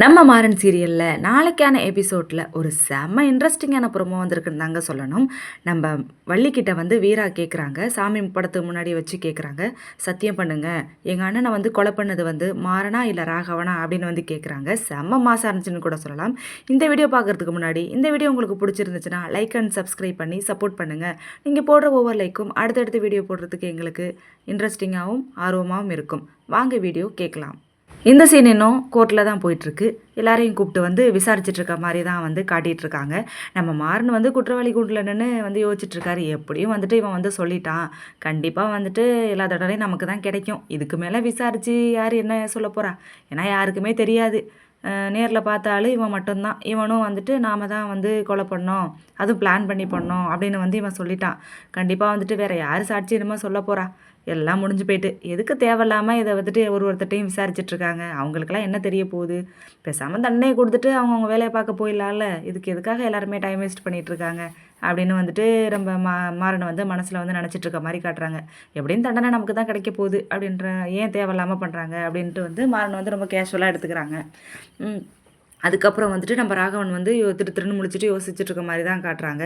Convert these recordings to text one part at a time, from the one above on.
நம்ம மாறன் சீரியலில் நாளைக்கான எபிசோடில் ஒரு செம்ம இன்ட்ரெஸ்டிங்கான ப்ரோமோ வந்திருக்குன்னு தாங்க சொல்லணும். நம்ம வள்ளிக்கிட்ட வந்து வீரா கேட்குறாங்க சாமி படத்துக்கு முன்னாடி வச்சு கேட்குறாங்க சத்தியம் பண்ணுங்க. எங்கள் அண்ணனை வந்து கொலை பண்ணது வந்து மாறனா இல்லை ராகவனா அப்படின்னு வந்து கேட்குறாங்க செம்ம மாசம் இருந்துச்சுன்னு கூட சொல்லலாம். இந்த வீடியோ பார்க்குறதுக்கு முன்னாடி இந்த வீடியோ உங்களுக்கு பிடிச்சிருந்துச்சுன்னா லைக் அண்ட் சப்ஸ்கிரைப் பண்ணி சப்போர்ட் பண்ணுங்கள் நீங்கள் போடுற ஒவ்வொரு லைக்கும் அடுத்தடுத்த வீடியோ போடுறதுக்கு எங்களுக்கு இன்ட்ரெஸ்டிங்காகவும் ஆர்வமாகவும் இருக்கும். வாங்க வீடியோ கேட்கலாம். இந்த சீன் இன்னும் கோர்ட்டில் தான் போயிட்டுருக்கு. எல்லாரையும் கூப்பிட்டு வந்து விசாரிச்சுட்ருக்க மாதிரி தான் வந்து காட்டிகிட்ருக்காங்க நம்ம மாறன் வந்து குற்றவாளி கூட்டில் நின்று வந்து யோசிச்சுட்ருக்காரு எப்படியும் வந்துட்டு இவன் வந்து சொல்லிட்டான். கண்டிப்பாக வந்துட்டு எல்லா தடவையும் நமக்கு தான் கிடைக்கும். இதுக்கு மேலே விசாரித்து யார் என்ன சொல்ல போகிறா ஏன்னா யாருக்குமே தெரியாது. நேரில் பார்த்தாலும் இவன் மட்டும்தான். இவனும் வந்துட்டு நாம தான் வந்து கொலை பண்ணோம் அதுவும் பிளான் பண்ணி பண்ணோம் அப்படின்னு வந்து இவன் சொல்லிட்டான். கண்டிப்பாக வந்துட்டு வேறு யார் சாட்சி என்னமோ சொல்ல போகிறா எல்லாம் முடிஞ்சு போயிட்டு. எதுக்கு தேவையில்லாமல் இதை வந்துட்டு ஒரு ஒருத்தட்டையும் விசாரிச்சிட்ருக்காங்க அவங்களுக்கெல்லாம் என்ன தெரிய போகுது? பேசாமல் தண்டனையை கொடுத்துட்டு அவங்கவுங்க வேலையை பார்க்க போயிடலாம்ல. இதுக்கு எதுக்காக எல்லாருமே டைம் வேஸ்ட் பண்ணிகிட்டு இருக்காங்க? அப்படின்னு வந்துட்டு நம்ம மா மாறனை வந்து மனசில் வந்து நினச்சிட்டு இருக்க மாதிரி காட்டுறாங்க. எப்படியும் தண்டனை நமக்கு தான் கிடைக்க போகுது அப்படின்ற ஏன் தேவையில்லாமல் பண்ணுறாங்க அப்படின்ட்டு வந்து மாறனை வந்து ரொம்ப கேஷுவலாக எடுத்துக்கிறாங்க. அதுக்கப்புறம் வந்துட்டு நம்ம ராகவன் வந்து திரு திருன்னு முழிச்சிட்டு யோசிச்சுட்டு இருக்க மாதிரி தான் காட்டுறாங்க.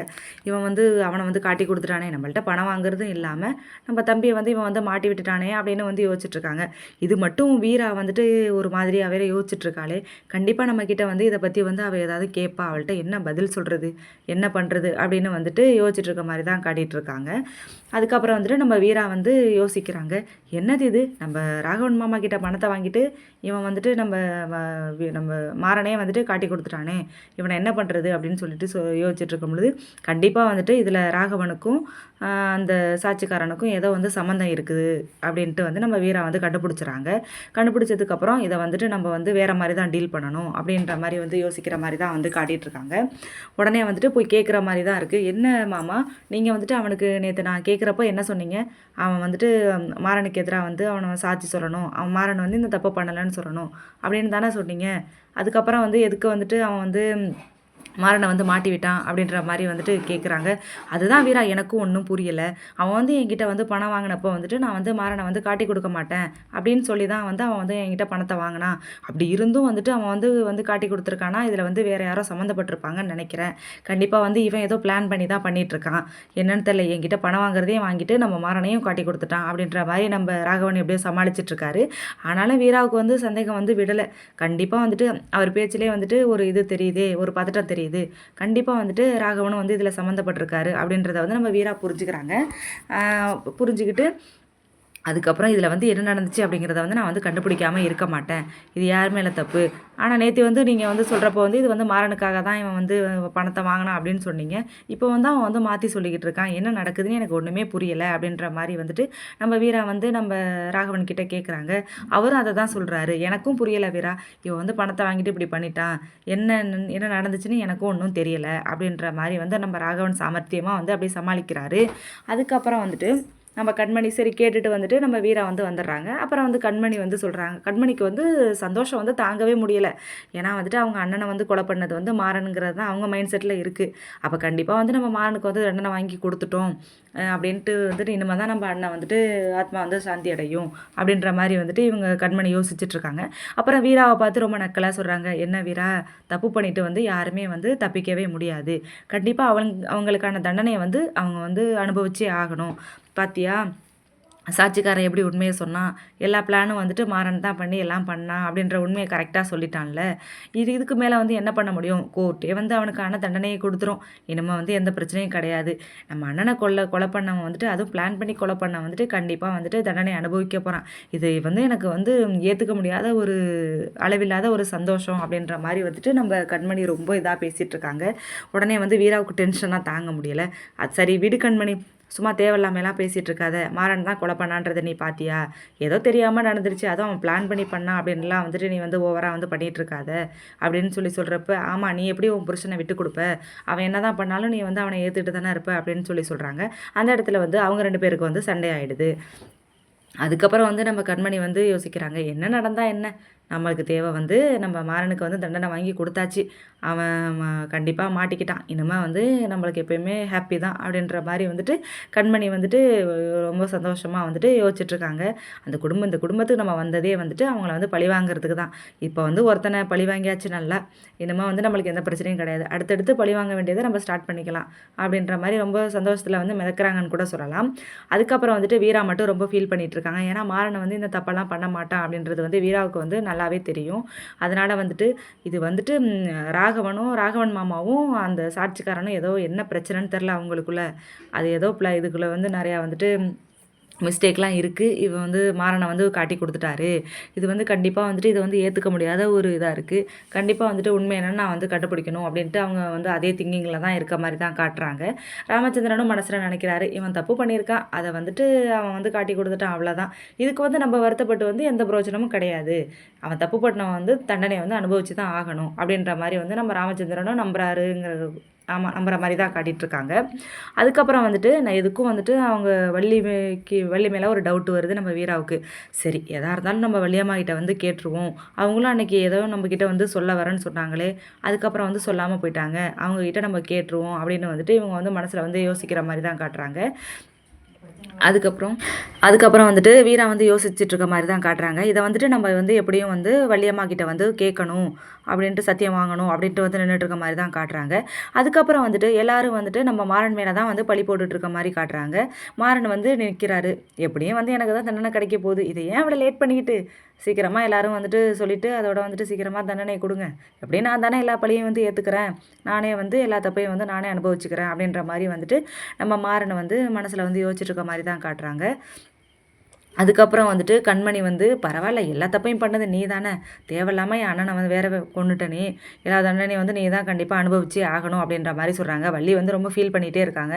இவன் வந்து அவனை வந்து காட்டி கொடுத்துட்டானே நம்மள்ட்ட பணம் வாங்குறதும் இல்லாமல் நம்ம தம்பியை வந்து இவன் வந்து மாட்டி விட்டுட்டானே அப்படின்னு வந்து யோசிச்சுட்ருக்காங்க. இது மட்டும் வீரா வந்துட்டு ஒரு மாதிரியாக வேற யோசிச்சுட்ருக்காளே. கண்டிப்பாக நம்ம வந்து இதை பற்றி வந்து அவள் ஏதாவது கேட்பா அவள்கிட்ட என்ன பதில் சொல்கிறது என்ன பண்ணுறது அப்படின்னு வந்துட்டு யோசிச்சுட்டு இருக்க மாதிரி தான் காட்டிகிட்டு இருக்காங்க அதுக்கப்புறம் வந்துட்டு நம்ம வீரா வந்து யோசிக்கிறாங்க என்னது இது? நம்ம ராகவன் மாமா கிட்ட பணத்தை வாங்கிட்டு இவன் வந்துட்டு நம்ம நம்ம மாறனே வந்துட்டு காட்டி கொடுத்துட்டானே. இவனை என்ன பண்ணுறது அப்படின்னு சொல்லிட்டு சொ யோசிச்சுட்டு இருக்கும் பொழுது கண்டிப்பாக வந்துட்டு இதில் ராகவனுக்கும் அந்த சாட்சிக்காரனுக்கும் ஏதோ வந்து சம்மந்தம் இருக்குது அப்படின்ட்டு வந்து நம்ம வீரா வந்து கண்டுபிடிச்சிறாங்க. கண்டுபிடிச்சதுக்கப்புறம் இதை வந்துட்டு நம்ம வந்து வேறு மாதிரி தான் டீல் பண்ணணும் அப்படின்ற மாதிரி வந்து யோசிக்கிற மாதிரி தான் வந்து காட்டிகிட்டு இருக்காங்க உடனே வந்துட்டு போய் கேட்குற மாதிரி தான் இருக்குது என்ன மாமா நீங்கள் வந்துட்டு அவனுக்கு நேற்று நான் கேட்குறப்ப என்ன சொன்னீங்க? அவன் வந்துட்டு மாறனுக்கு எதிராக வந்து அவனை சாட்சி சொல்லணும். அவன் மாறன் வந்து இந்த தப்பை பண்ணலைன்னு சொல்லணும் அப்படின்னு தானே சொன்னீங்க? அதுக்கப்புறம் வந்து எதுக்கு வந்துட்டு அவன் வந்து மாறனை வந்து மாட்டி விட்டான் அப்படின்ற மாதிரி வந்துட்டு கேட்குறாங்க அதுதான் வீரா எனக்கும் ஒன்றும் புரியலை. அவன் வந்து என்கிட்ட வந்து பணம் வாங்கினப்போ வந்துட்டு நான் வந்து மாறனை வந்து காட்டி கொடுக்க மாட்டேன் அப்படின்னு சொல்லி தான் வந்து அவன் வந்து என்கிட்ட பணத்தை வாங்கினான் அப்படி இருந்தும் வந்துட்டு அவன் வந்து வந்து காட்டி கொடுத்துருக்கானா? இதில் வந்து வேறு யாரோ சம்மந்தப்பட்டிருப்பாங்கன்னு நினைக்கிறேன். கண்டிப்பாக வந்து இவன் ஏதோ பிளான் பண்ணி தான் பண்ணிகிட்ருக்கான் என்னென்னு என்னன்னு தெரியல என்கிட்ட பணம் வாங்குறதையும் வாங்கிட்டு நம்ம மாறனையும் காட்டி கொடுத்துட்டான் அப்படின்ற மாதிரி நம்ம ராகவன் எப்படியோ சமாளிச்சிட்ருக்காரு ஆனாலும் வீராவுக்கு வந்து சந்தேகம் வந்து விடலை. கண்டிப்பாக வந்துட்டு அவர் பேச்சிலே வந்துட்டு ஒரு இது தெரியுதே ஒரு பதட்டம் தெரியுது கண்டிப்பாக வந்துட்டு ராகவனும் வந்து இதில் சம்மந்தப்பட்டிருக்காரு அப்படின்றத வந்து நம்ம வீரா புரிஞ்சுக்கிறாங்க. புரிஞ்சுக்கிட்டு அதுக்கப்புறம் இதில் வந்து என்ன நடந்துச்சு அப்படிங்கிறத வந்து நான் வந்து கண்டுபிடிக்காமல் இருக்க மாட்டேன். இது யார் மேலே தப்பு? ஆனால் நேற்று வந்து நீங்கள் வந்து சொல்கிறப்போ வந்து இது வந்து மாறனுக்காக தான் இவன் வந்து பணத்தை வாங்கினான் அப்படின்னு சொன்னீங்க. இப்போ வந்து அவன் வந்து மாற்றி சொல்லிக்கிட்டு இருக்கான். என்ன நடக்குதுன்னு எனக்கு ஒன்றுமே புரியலை அப்படின்ற மாதிரி வந்துட்டு நம்ம வீரா வந்து நம்ம ராகவன் கிட்டே கேட்குறாங்க அவரும் அதை தான் சொல்கிறாரு எனக்கும் புரியலை வீரா. இவன் வந்து பணத்தை வாங்கிட்டு இப்படி பண்ணிட்டான். என்ன என்ன நடந்துச்சுன்னு எனக்கும் ஒன்றும் தெரியலை அப்படின்ற மாதிரி வந்து நம்ம ராகவன் சாமர்த்தியமாக வந்து அப்படியே சமாளிக்கிறாரு. அதுக்கப்புறம் வந்துட்டு நம்ம கண்மணி சரி கேட்டுட்டு வந்துட்டு நம்ம வீரா வந்து வந்துடுறாங்க. அப்புறம் வந்து கண்மணி வந்து சொல்கிறாங்க கண்மணிக்கு வந்து சந்தோஷம் வந்து தாங்கவே முடியலை. ஏன்னா வந்துட்டு அவங்க அண்ணனை வந்து கொலை பண்ணது வந்து மாறனுங்கிறது தான் அவங்க மைண்ட் செட்டில் இருக்குது அப்போ கண்டிப்பாக வந்து நம்ம மாறனுக்கு வந்து அண்ணனை வாங்கி கொடுத்துட்டோம். அப்படின்ட்டு வந்துட்டு இனிமேல் தான் நம்ம அண்ணன் வந்துட்டு ஆத்மா வந்து சாந்தி அடையும் அப்படின்ற மாதிரி வந்துட்டு இவங்க கண்மணி யோசிச்சுட்டு இருக்காங்க. அப்புறம் வீராவை பார்த்து ரொம்ப நக்கலாக சொல்கிறாங்க என்ன வீரா தப்பு பண்ணிட்டு வந்து யாருமே வந்து தப்பிக்கவே முடியாது. கண்டிப்பாக அவங்க அவங்களுக்கான தண்டனையை வந்து அவங்க வந்து அனுபவிச்சே ஆகணும். பாத்தியா? சாட்சிக்காரன் எப்படி உண்மையை சொன்னான் எல்லா பிளானும் வந்துட்டு மாறன் தான் பண்ணி எல்லாம் பண்ணான் அப்படின்ற உண்மையை கரெக்டாக சொல்லிட்டான்ல. இது இதுக்கு மேலே வந்து என்ன பண்ண முடியும்? கோர்ட்டே வந்து அவனுக்கான தண்டனையை கொடுத்துரும். இனிமேல் வந்து எந்த பிரச்சனையும் கிடையாது. நம்ம அண்ணனை கொல்ல கொலை பண்ணவன் வந்துட்டு அதுவும் பிளான் பண்ணி கொலை பண்ண வந்துட்டு கண்டிப்பாக வந்துட்டு தண்டனை அனுபவிக்க போகிறான் இது வந்து எனக்கு வந்து ஏற்றுக்க முடியாத ஒரு அளவில்லாத ஒரு சந்தோஷம் அப்படின்ற மாதிரி வந்துட்டு நம்ம கண்மணி ரொம்ப இதாக பேசிகிட்டு இருக்காங்க. உடனே வந்து வீராவுக்கு டென்ஷனாக தாங்க முடியலை. அது சரி விடு கண்மணி. சும்மா தேவையில்லாமலாம் பேசிகிட்டு இருக்காத மாறன் தான் கொலை பண்ணான்றதை நீ பாத்தியா? ஏதோ தெரியாமல் நடந்துருச்சு அதுவும் அவன் பிளான் பண்ணி பண்ணான் அப்படின்லாம் வந்துட்டு நீ வந்து ஓவராக வந்து பண்ணிகிட்டு இருக்காத அப்படின்னு சொல்லி சொல்கிறப்ப ஆமாம் நீ எப்படி உன் புருஷனை விட்டு கொடுப்ப? அவன் என்ன தான் பண்ணாலும் நீ வந்து அவனை ஏற்றுட்டு தானே இருப்ப அப்படின்னு சொல்லி சொல்கிறாங்க அந்த இடத்துல வந்து அவங்க ரெண்டு பேருக்கு வந்து சண்டை ஆகிடுது அதுக்கப்புறம் வந்து நம்ம கண்மணி வந்து யோசிக்கிறாங்க என்ன நடந்தால் என்ன? நம்மளுக்கு தேவை வந்து நம்ம மாறனுக்கு வந்து தண்டனை வாங்கி கொடுத்தாச்சு. அவன் கண்டிப்பாக மாட்டிக்கிட்டான். இனிமேல் வந்து நம்மளுக்கு எப்பயுமே ஹாப்பி தான் அப்படின்ற மாதிரி வந்துட்டு கண்மணி வந்துட்டு ரொம்ப சந்தோஷமாக வந்துட்டு யோசிச்சுட்ருக்காங்க. அந்த குடும்பம் இந்த குடும்பத்துக்கு நம்ம வந்ததே வந்துட்டு அவங்கள வந்து பழி வாங்குறதுக்கு தான். இப்போ வந்து ஒருத்தனை பழி வாங்கியாச்சு நல்லா. இனிமேல் வந்து நம்மளுக்கு எந்த பிரச்சனையும் கிடையாது. அடுத்தடுத்து பழி வாங்க வேண்டியதை நம்ம ஸ்டார்ட் பண்ணிக்கலாம் அப்படின்ற மாதிரி ரொம்ப சந்தோஷத்தில் வந்து மிதக்கிறாங்கன்னு கூட சொல்லலாம். அதுக்கப்புறம் வந்துட்டு வீரா மட்டும் ரொம்ப ஃபீல் பண்ணிகிட்ருக்காங்க இருக்காங்க ஏன்னா மாறனை வந்து இந்த தப்பெல்லாம் பண்ண மாட்டான் அப்படின்றது வந்து வீராவுக்கு வந்து நல்லாவே தெரியும். அதனால் வந்துட்டு இது வந்துட்டு ராகவனும் ராகவன் மாமாவும் அந்த சாட்சிக்காரனும் ஏதோ என்ன பிரச்சனைன்னு தெரில அவங்களுக்குள்ள. அது ஏதோ ப்ள இதுக்குள்ளே வந்து நிறையா வந்துட்டு மிஸ்டேக்லாம் இருக்குது இவன் வந்து மாறனை வந்து காட்டி கொடுத்துட்டாரு. இது வந்து கண்டிப்பாக வந்துட்டு இதை வந்து ஏற்றுக்க முடியாத ஒரு இதாக இருக்குது கண்டிப்பாக வந்துட்டு உண்மை என்னென்னு நான் வந்து கண்டுபிடிக்கணும் அப்படின்ட்டு அவங்க வந்து அதே திங்கிங்கில் தான் இருக்க மாதிரி தான் காட்டுறாங்க. ராமச்சந்திரனும் மனசில் நினைக்கிறாரு இவன் தப்பு பண்ணியிருக்கான். அதை வந்துட்டு அவன் வந்து காட்டி கொடுத்துட்டான் அவ்வளோதான் இதுக்கு வந்து நம்ம வருத்தப்பட்டு வந்து எந்த பிரோஜனமும் கிடையாது. அவன் தப்பு பண்ணவன் வந்து தண்டனை வந்து அனுபவிச்சு தான் ஆகணும். அப்படின்ற மாதிரி வந்து நம்ம ராமச்சந்திரனும் நம்புறாருங்கிற ஆமாம் நம்புற மாதிரி தான் காட்டிகிட்ருக்காங்க அதுக்கப்புறம் வந்துட்டு நான் எதுக்கும் வந்துட்டு அவங்க வள்ளிக்கு வள்ளி மேலே ஒரு டவுட் வருது நம்ம வீராவுக்கு. சரி எதாக இருந்தாலும் நம்ம வள்ளியம்மா கிட்ட வந்து கேட்டுருவோம். அவங்களும் அன்றைக்கி ஏதோ நம்மக்கிட்ட வந்து சொல்ல வரேன்னு சொன்னாங்களே அதுக்கப்புறம் வந்து சொல்லாமல் போயிட்டாங்க. அவங்கக்கிட்ட நம்ம கேட்டுருவோம் அப்படின்னு வந்துட்டு இவங்க வந்து மனசில் வந்து யோசிக்கிற மாதிரி தான் காட்டுறாங்க. அதுக்கப்புறம் அதுக்கப்புறம் வந்துட்டு வீரா வந்து யோசிச்சுட்டு இருக்க மாதிரி தான் காட்டுறாங்க. இதை வந்துட்டு நம்ம வந்து எப்படியும் வந்து வள்ளியம்மா கிட்ட வந்து கேட்கணும். அப்படின்ட்டு சத்தியம் வாங்கணும் அப்படின்ட்டு வந்து நின்றுட்டு இருக்க மாதிரி தான் காட்டுறாங்க. அதுக்கப்புறம் வந்துட்டு எல்லாரும் வந்துட்டு நம்ம மாறன் மேலே தான் வந்து பழி போட்டுட்டு இருக்க மாதிரி காட்டுறாங்க. மாறன் வந்து நிற்கிறாரு எப்படியும் வந்து எனக்கு தான் தண்டனை கிடைக்க போகுது. இதை ஏன் அவ்வளோ லேட் பண்ணிக்கிட்டு? சீக்கிரமாக எல்லோரும் வந்துட்டு சொல்லிவிட்டு அதோட வந்துட்டு சீக்கிரமாக தண்டனை கொடுங்க. எப்படியும் நான் தானே எல்லா பழியும் வந்து ஏற்றுக்கிறேன் நானே வந்து எல்லா தப்பையும் வந்து நானே அனுபவிச்சுக்கிறேன் அப்படின்ற மாதிரி வந்துட்டு நம்ம மாறனை வந்து மனசில் வந்து யோசிச்சுட்டு இருக்க மாதிரி தான் காட்டுறாங்க. அதுக்கப்புறம் வந்துட்டு கண்மணி வந்து பரவாயில்ல எல்லா தப்பையும் பண்ணது நீ தானே தேவையில்லாமல் என் அண்ணனை வந்து வேற கொண்டுட்டனே எல்லா தண்டனையும் வந்து நீ தான் கண்டிப்பாக அனுபவிச்சு ஆகணும் அப்படின்ற மாதிரி சொல்கிறாங்க வள்ளி வந்து ரொம்ப ஃபீல் பண்ணிகிட்டே இருக்காங்க.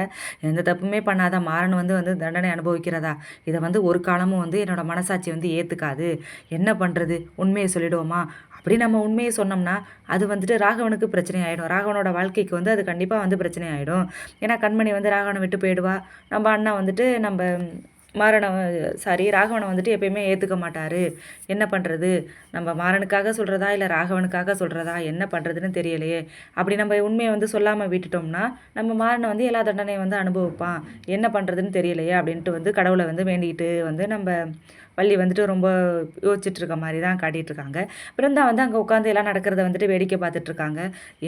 எந்த தப்புமே பண்ணாத மாறன் வந்து வந்து தண்டனை அனுபவிக்கிறதா? இதை வந்து ஒரு காலமும் வந்து என்னோட மனசாட்சி வந்து ஏற்றுக்காது என்ன பண்ணுறது உண்மையை சொல்லிடுவோமா? அப்படி நம்ம உண்மையை சொன்னோம்னா அது வந்துட்டு ராகவனுக்கு பிரச்சனை ஆகிடும் ராகவனோட வாழ்க்கைக்கு வந்து அது கண்டிப்பாக வந்து பிரச்சனை ஆகிடும் ஏன்னா கண்மணி வந்து ராகவனை விட்டு போயிடுவா. நம்ம அண்ணா வந்துட்டு நம்ம மாறனை சாரி ராகவனை வந்துட்டு எப்பயுமே ஏற்றுக்க மாட்டார். என்ன பண்ணுறது நம்ம மாறனுக்காக சொல்கிறதா இல்லை ராகவனுக்காக சொல்கிறதா என்ன பண்ணுறதுன்னு தெரியலையே. அப்படி நம்ம உண்மையை வந்து சொல்லாமல் விட்டுட்டோம்னா நம்ம மாறனை வந்து எல்லா தண்டனையும் வந்து அனுபவிப்பான். என்ன பண்ணுறதுன்னு தெரியலையே அப்படின்ட்டு வந்து கடவுளை வந்து வேண்டிக்கிட்டு வந்து நம்ம வள்ளி வந்துட்டு ரொம்ப யோசிச்சுட்டு இருக்க மாதிரி தான் காட்டிகிட்ருக்காங்க பிருந்தா வந்து அங்கே உட்காந்து எல்லாம் நடக்கிறத வந்துட்டு வேடிக்கை பார்த்துட்ருக்காங்க.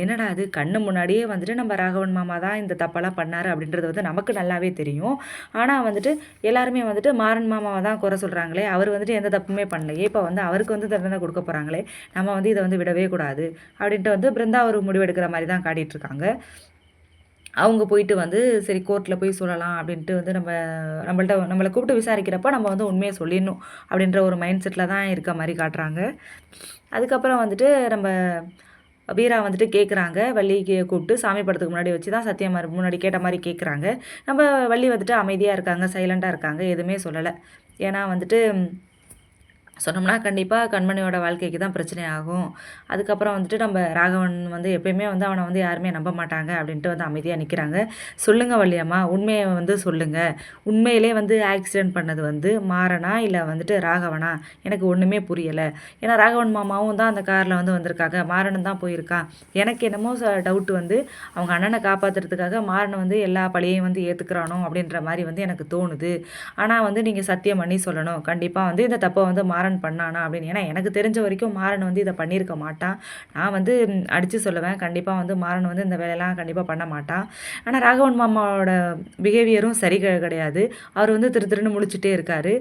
என்னடா அது கண்ணு முன்னாடியே வந்துட்டு நம்ம ராகவன் மாமா தான் இந்த தப்பெல்லாம் பண்ணார் அப்படின்றது வந்து நமக்கு நல்லாவே தெரியும். ஆனால் வந்துட்டு எல்லாருமே வந்துட்டு மாறன் மாமாவை தான் குறை சொல்கிறாங்களே அவர் வந்துட்டு எந்த தப்புமே பண்ணலையே இப்போ வந்து அவருக்கு வந்து தண்டனை கொடுக்க போகிறாங்களே நம்ம வந்து இதை வந்து விடவே கூடாது அப்படின்ட்டு வந்து பிருந்தா ஒரு முடிவெடுக்கிற மாதிரி தான் காட்டிகிட்ருக்காங்க அவங்க போயிட்டு வந்து சரி கோர்ட்டில் போய் சொல்லலாம் அப்படின்ட்டு வந்து நம்ம நம்மள்ட்ட நம்மளை கூப்பிட்டு விசாரிக்கிறப்ப நம்ம வந்து உண்மையை சொல்லிடணும் அப்படின்ற ஒரு மைண்ட் செட்டில் தான் இருக்க மாதிரி காட்டுறாங்க. அதுக்கப்புறம் வந்துட்டு நம்ம வீரா வந்துட்டு கேட்குறாங்க வள்ளிக்கு கூப்பிட்டு சாமி படத்துக்கு முன்னாடி வச்சு தான் சத்தியம் முன்னாடி கேட்ட மாதிரி கேட்குறாங்க நம்ம வள்ளி வந்துட்டு அமைதியாக இருக்காங்க சைலண்ட்டாக இருக்காங்க எதுவுமே சொல்லலை. ஏன்னா வந்துட்டு சொன்னோம்னா கண்டிப்பாக கண்மணியோட வாழ்க்கைக்கு தான் பிரச்சனை ஆகும். அதுக்கப்புறம் வந்துட்டு நம்ம ராகவன் வந்து எப்பயுமே வந்து அவனை வந்து யாருமே நம்ப மாட்டாங்க அப்படின்ட்டு வந்து அமைதியாக நிற்கிறாங்க சொல்லுங்கள் வள்ளியம்மா உண்மையை வந்து சொல்லுங்கள் உண்மையிலே வந்து ஆக்சிடெண்ட் பண்ணது வந்து மாறனா இல்லை வந்துட்டு ராகவனா? எனக்கு ஒன்றுமே புரியலை. ஏன்னா ராகவன் மாமாவும் தான் அந்த காரில் வந்து வந்திருக்காங்க. மாறனும் தான் போயிருக்கான். எனக்கு என்னமோ டவுட் வந்து அவங்க அண்ணனை காப்பாற்றுறதுக்காக மாறனை வந்து எல்லா பழியையும் வந்து ஏற்றுக்கிறானோ அப்படின்ற மாதிரி வந்து எனக்கு தோணுது. ஆனால் வந்து நீங்கள் சத்தியம் பண்ணி சொல்லணும். கண்டிப்பாக வந்து இந்த தப்பை வந்து மாற மாறன் பண்ணானா அப்படின்னு. ஏன்னா எனக்கு தெரிஞ்ச வரைக்கும் மாறன் வந்து இதை பண்ணியிருக்க மாட்டான். நான் வந்து அடித்து சொல்லுவேன். கண்டிப்பாக வந்து மாறன் வந்து இந்த வேலையெல்லாம் கண்டிப்பாக பண்ண மாட்டான். ஆனால் ராகவன் மாமாவோட பிஹேவியரும் சரி கிடையாது. அவர் வந்து திரு திருன்னு முழிச்சிட்டே இருக்கார்.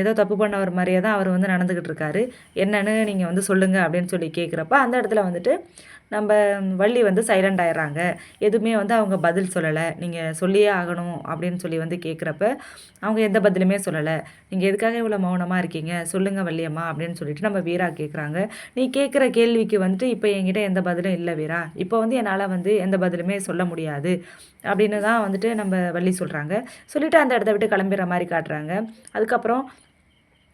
ஏதோ தப்பு பண்ணவர் மாதிரியே தான் அவர் வந்து நடந்துக்கிட்டு இருக்காரு. என்னன்னு நீங்கள் வந்து சொல்லுங்கள் அப்படின்னு சொல்லி கேட்குறப்ப அந்த இடத்துல வந்துட்டு நம்ம வள்ளி வந்து சைலண்ட் ஆயிடுறாங்க. எதுவுமே வந்து அவங்க பதில் சொல்லலை. நீங்கள் சொல்லியே ஆகணும் அப்படின்னு சொல்லி வந்து கேட்குறப்ப அவங்க எந்த பதிலுமே சொல்லலை. நீங்கள் எதுக்காக இவ்வளோ மௌனமாக இருக்கீங்க? சொல்லுங்கள் வள்ளியம்மா அப்படின்னு சொல்லிட்டு நம்ம வீரா கேட்குறாங்க நீ கேட்குற கேள்விக்கு வந்துட்டு இப்போ என்கிட்ட எந்த பதிலும் இல்லை வீரா. இப்போ வந்து என்னால் வந்து எந்த பதிலுமே சொல்ல முடியாது அப்படின்னு தான் வந்துட்டு நம்ம வள்ளி சொல்கிறாங்க சொல்லிவிட்டு அந்த இடத்த விட்டு கிளம்பிடுற மாதிரி காட்டுறாங்க. அதுக்கப்புறம்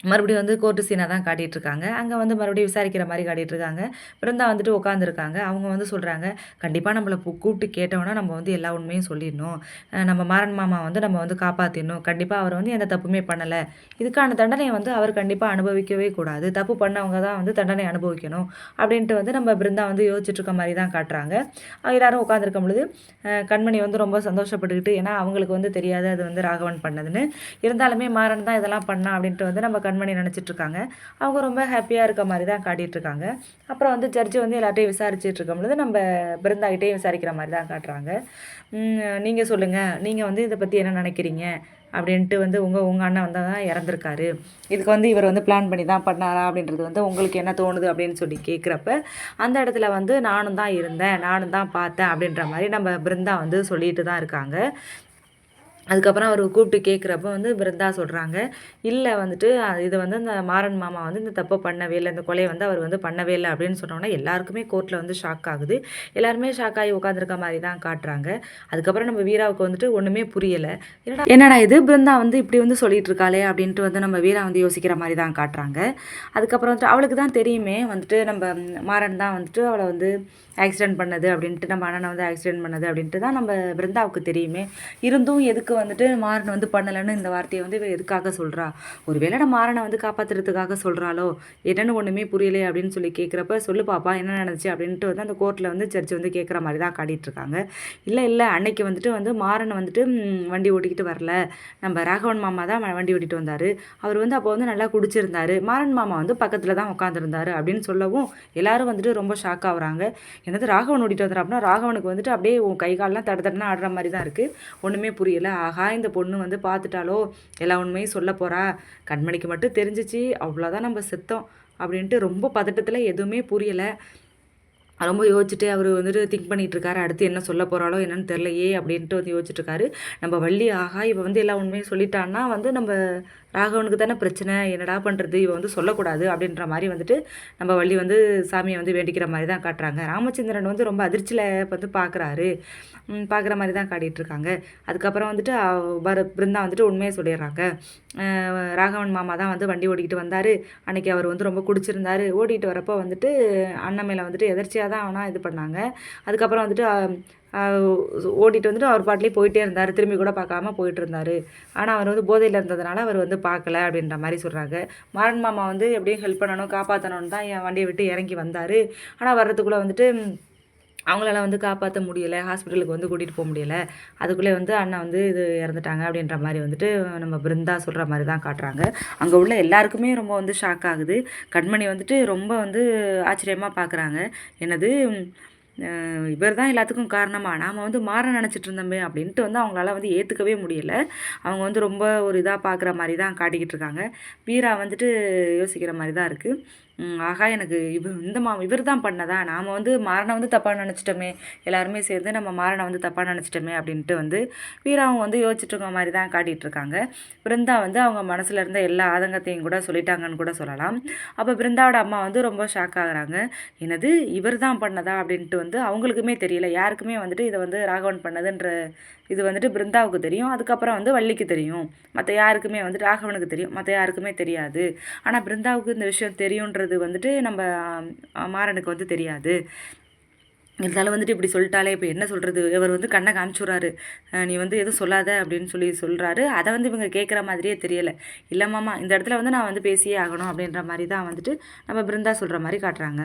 மறுபடியும் வந்து கோர்ட்டு சீனாக தான் காட்டிகிட்ருக்காங்க அங்கே வந்து மறுபடியும் விசாரிக்கிற மாதிரி காட்டிகிட்ருக்காங்க பிருந்தா வந்துட்டு உட்காந்துருக்காங்க அவங்க வந்து சொல்கிறாங்க கண்டிப்பாக நம்மளை கூப்பிட்டு கேட்டோன்னா நம்ம வந்து எல்லா உண்மையும் சொல்லிடணும். நம்ம மாறன் மாமா வந்து நம்ம வந்து காப்பாற்றிடணும் கண்டிப்பாக அவர் வந்து எந்த தப்புமே பண்ணலை. இதுக்கான தண்டனையை வந்து அவர் கண்டிப்பாக அனுபவிக்கவே கூடாது. தப்பு பண்ணவங்க தான் வந்து தண்டனை அனுபவிக்கணும். அப்படின்ட்டு வந்து நம்ம பிருந்தா வந்து யோசிச்சுட்டு இருக்க மாதிரி தான் காட்டுறாங்க. எல்லாரும் உட்காந்துருக்கும் பொழுது கண்மணி வந்து ரொம்ப சந்தோஷப்பட்டுக்கிட்டு ஏன்னா அவங்களுக்கு வந்து தெரியாது அது வந்து ராகவன் பண்ணதுன்னு. இருந்தாலுமே மாறன் தான் இதெல்லாம் பண்ணா அப்படின்ட்டு வந்து நம்ம கண்மணி பண்ணி இருக்காங்க அவங்க ரொம்ப ஹாப்பியாக இருக்க மாதிரி தான் காட்டிகிட்ருக்காங்க அப்புறம் வந்து ஜட்ஜு வந்து எல்லார்ட்டையும் விசாரிச்சுட்டு இருக்கும்பொழுது நம்ம பிருந்தாகிட்டையும் விசாரிக்கிற மாதிரி தான் காட்டுறாங்க. நீங்கள் சொல்லுங்கள் நீங்கள் வந்து இதை பற்றி என்ன நினைக்கிறீங்க? அப்படின்ட்டு வந்து உங்கள் உங்கள் அண்ணன் வந்து தான் இறந்துருக்காரு. இதுக்கு வந்து இவர் வந்து பிளான் பண்ணி தான் பண்ணாரா அப்படின்றது வந்து உங்களுக்கு என்ன தோணுது அப்படின்னு சொல்லி கேட்குறப்ப அந்த இடத்துல வந்து நானும் தான் இருந்தேன். நானும் தான் பார்த்தேன் அப்படின்ற மாதிரி நம்ம பிருந்தா வந்து சொல்லிட்டு தான் இருக்காங்க. அதுக்கப்புறம் அவர் கூப்பிட்டு கேட்குறப்ப வந்து பிருந்தா சொல்கிறாங்க இல்லை வந்துட்டு இதை இது வந்து இந்த மாறன் மாமா வந்து இந்த தப்பை பண்ணவே இல்லை இந்த கொலையை வந்து அவர் வந்து பண்ணவே இல்லை அப்படின்னு சொன்னோன்னா எல்லாருக்குமே கோர்ட்டில் வந்து ஷாக் ஆகுது. எல்லாருமே ஷாக் ஆகி உட்காந்துருக்க மாதிரி தான் காட்டுறாங்க. அதுக்கப்புறம் நம்ம வீராவுக்கு வந்துட்டு ஒன்றுமே புரியலை. என்னடா என்னடா இது? பிருந்தா வந்து இப்படி வந்து சொல்லிட்டு இருக்காளே அப்படின்ட்டு வந்து நம்ம வீரா வந்து யோசிக்கிற மாதிரி தான் காட்டுறாங்க. அதுக்கப்புறம் வந்துட்டு அவளுக்கு தான் தெரியுமே வந்துட்டு நம்ம மாறன் தான் வந்துட்டு அவளை வந்து ஆக்சிடென்ட் பண்ணது அப்படின்ட்டு நம்ம அண்ணனை வந்து ஆக்சிடென்ட் பண்ணது அப்படின்ட்டு தான் நம்ம பிருந்தாவுக்கு தெரியுமே. இருந்தும் எதுக்கு வந்துட்டு மாறன் வந்து பண்ணலைன்னு இந்த வார்த்தையை வந்து எதுக்காக சொல்கிறா ஒருவேளை நம்ம மாறனை வந்து காப்பாற்றுறதுக்காக சொல்கிறாளோ என்னென்னு ஒன்றுமே புரியலையே அப்படின்னு சொல்லி கேட்குறப்ப சொல்லு பாப்பா என்ன நடந்துச்சு அப்படின்ட்டு வந்து அந்த கோர்ட்டில் வந்து சர்ச் வந்து கேட்குற மாதிரி தான் காட்டிகிட்ருக்காங்க இல்லை இல்லை அன்னைக்கு வந்துட்டு வந்து மாறனை வந்துட்டு வண்டி ஓட்டிக்கிட்டு வரல. நம்ம ராகவன் மாமா தான் வண்டி ஓட்டிகிட்டு வந்தார். அவர் வந்து அப்போ வந்து நல்லா குடிச்சிருந்தாரு. மாறன் மாமா வந்து பக்கத்தில் தான் உட்காந்துருந்தாரு அப்படின்னு சொல்லவும் எல்லாரும் வந்துட்டு ரொம்ப ஷாக் ஆகுறாங்க. என்னது ராகவன் ஓட்டிகிட்டு வந்தார் அப்படின்னா ராகவனுக்கு வந்துட்டு அப்படியே உன் கை கால்லாம் தட தடனா ஆடுற மாதிரி தான் இருக்குது ஒன்றுமே புரியலை. ஆகா இந்த பொண்ணு வந்து பார்த்துட்டாலோ எல்லா உண்மையும் சொல்ல போகிறா கண்மணிக்கு மட்டும் தெரிஞ்சிச்சு. அவ்வளோதான் நம்ம செத்தோம் அப்படின்ட்டு ரொம்ப பதட்டத்தில் எதுவுமே புரியலை. ரொம்ப யோசிச்சுட்டு அவர் வந்துட்டு திங்க் பண்ணிகிட்டு இருக்காரு அடுத்து என்ன சொல்ல போகிறாளோ என்னன்னு தெரிலையே அப்படின்ட்டு வந்து யோசிச்சுட்டு இருக்காரு நம்ம வள்ளி ஆகா இப்போ வந்து எல்லா உண்மையும் சொல்லிட்டான்னா வந்து நம்ம ராகவனுக்கு தானே பிரச்சனை என்னடா பண்ணுறது இவன் வந்து சொல்லக்கூடாது அப்படின்ற மாதிரி வந்துட்டு நம்ம வள்ளி வந்து சாமியை வந்து வேண்டிக்கிற மாதிரி தான் காட்டுறாங்க. ராமச்சந்திரன் வந்து ரொம்ப அதிர்ச்சியில் வந்து பார்க்குறாரு பார்க்குற மாதிரி தான் காட்டிகிட்டு இருக்காங்க. அதுக்கப்புறம் வந்துட்டு பர பிருந்தா வந்துட்டு உண்மையை சொல்லிடுறாங்க. ராகவன் மாமா தான் வந்து வண்டி ஓடிக்கிட்டு வந்தார். அன்னைக்கு அவர் வந்து ரொம்ப குடிச்சிருந்தாரு. ஓட்டிகிட்டு வரப்போ வந்துட்டு அண்ணன் மேலே வந்துட்டு எதர்ச்சியாக தான் அவனா இது பண்ணாங்க. அதுக்கப்புறம் வந்துட்டு ஓட்டிகிட்டு ஓட்டிட்டு வந்துட்டு அவர் பாட்டிலே போயிட்டே இருந்தார். திரும்பி கூட பார்க்காம போயிட்டு இருந்தார் ஆனால் அவர் வந்து போதையில் இருந்ததுனால அவர் வந்து பார்க்கல அப்படின்ற மாதிரி சொல்கிறாங்க மாறன் மாமா வந்து எப்படியும் ஹெல்ப் பண்ணணும் காப்பாற்றணும்னு தான் என் வண்டியை விட்டு இறங்கி வந்தார். ஆனால் வர்றதுக்குள்ளே வந்துட்டு அவங்களால வந்து காப்பாற்ற முடியலை. ஹாஸ்பிட்டலுக்கு வந்து கூட்டிகிட்டு போக முடியலை. அதுக்குள்ளே வந்து அண்ணன் வந்து இது இறந்துட்டாங்க அப்படின்ற மாதிரி வந்துட்டு நம்ம பிருந்தா சொல்கிற மாதிரி தான் காட்டுறாங்க. அங்கே உள்ள எல்லாருக்குமே ரொம்ப வந்து ஷாக் ஆகுது. கண்மணி வந்துட்டு ரொம்ப வந்து ஆச்சரியமாக பார்க்குறாங்க. என்னது இவர் தான் எல்லாத்துக்கும் காரணமாக நாம் வந்து மாற நினச்சிட்டு இருந்தோமே அப்படின்ட்டு வந்து அவங்களால வந்து ஏற்றுக்கவே முடியலை. அவங்க வந்து ரொம்ப ஒரு இதாக பார்க்குற மாதிரி தான் காட்டிக்கிட்டு இருக்காங்க. வீரா வந்துட்டு யோசிக்கிற மாதிரி தான் இருக்குது ஆகா எனக்கு இவர் இந்த மா இவர் தான் பண்ணதா? நாம் வந்து மாறனை வந்து தப்பாக நினச்சிட்டோமே. எல்லாருமே சேர்ந்து நம்ம மாறனை வந்து தப்பாக நினச்சிட்டோமே அப்படின்ட்டு வந்து வீராவும் வந்து யோசிச்சுட்டு மாதிரி தான் காட்டிகிட்டு இருக்காங்க பிருந்தா வந்து அவங்க மனசில் இருந்த எல்லா ஆதங்கத்தையும் கூட சொல்லிட்டாங்கன்னு கூட சொல்லலாம். அப்போ பிருந்தாவோட அம்மா வந்து ரொம்ப ஷாக் ஆகுறாங்க. என்னது இவர் தான் பண்ணதா? அப்படின்ட்டு வந்து அவங்களுக்குமே தெரியல. யாருக்குமே வந்துட்டு இதை வந்து ராகவன் பண்ணதுன்ற இது வந்துட்டு பிருந்தாவுக்கு தெரியும். அதுக்கப்புறம் வந்து வள்ளிக்கு தெரியும். மற்ற யாருக்குமே வந்து ராகவனுக்கு தெரியும். மற்ற யாருக்குமே தெரியாது. ஆனால் பிருந்தாவுக்கு இந்த விஷயம் தெரியுன்ற தெரியுன்றது வந்துட்டு நம்ம மாறனுக்கு வந்து தெரியாது. இருந்தாலும் வந்துட்டு இப்படி சொல்லிட்டாலே இப்போ என்ன சொல்கிறது இவர் வந்து கண்ணை காமிச்சுறாரு. நீ வந்து எதுவும் சொல்லாத அப்படின்னு சொல்லி சொல்கிறாரு அதை வந்து இவங்க கேட்குற மாதிரியே தெரியலை. இல்லை மாமா இந்த இடத்துல வந்து நான் வந்து பேசியே ஆகணும் அப்படின்ற மாதிரி தான் வந்துட்டு நம்ம பிருந்தா சொல்கிற மாதிரி காட்டுறாங்க.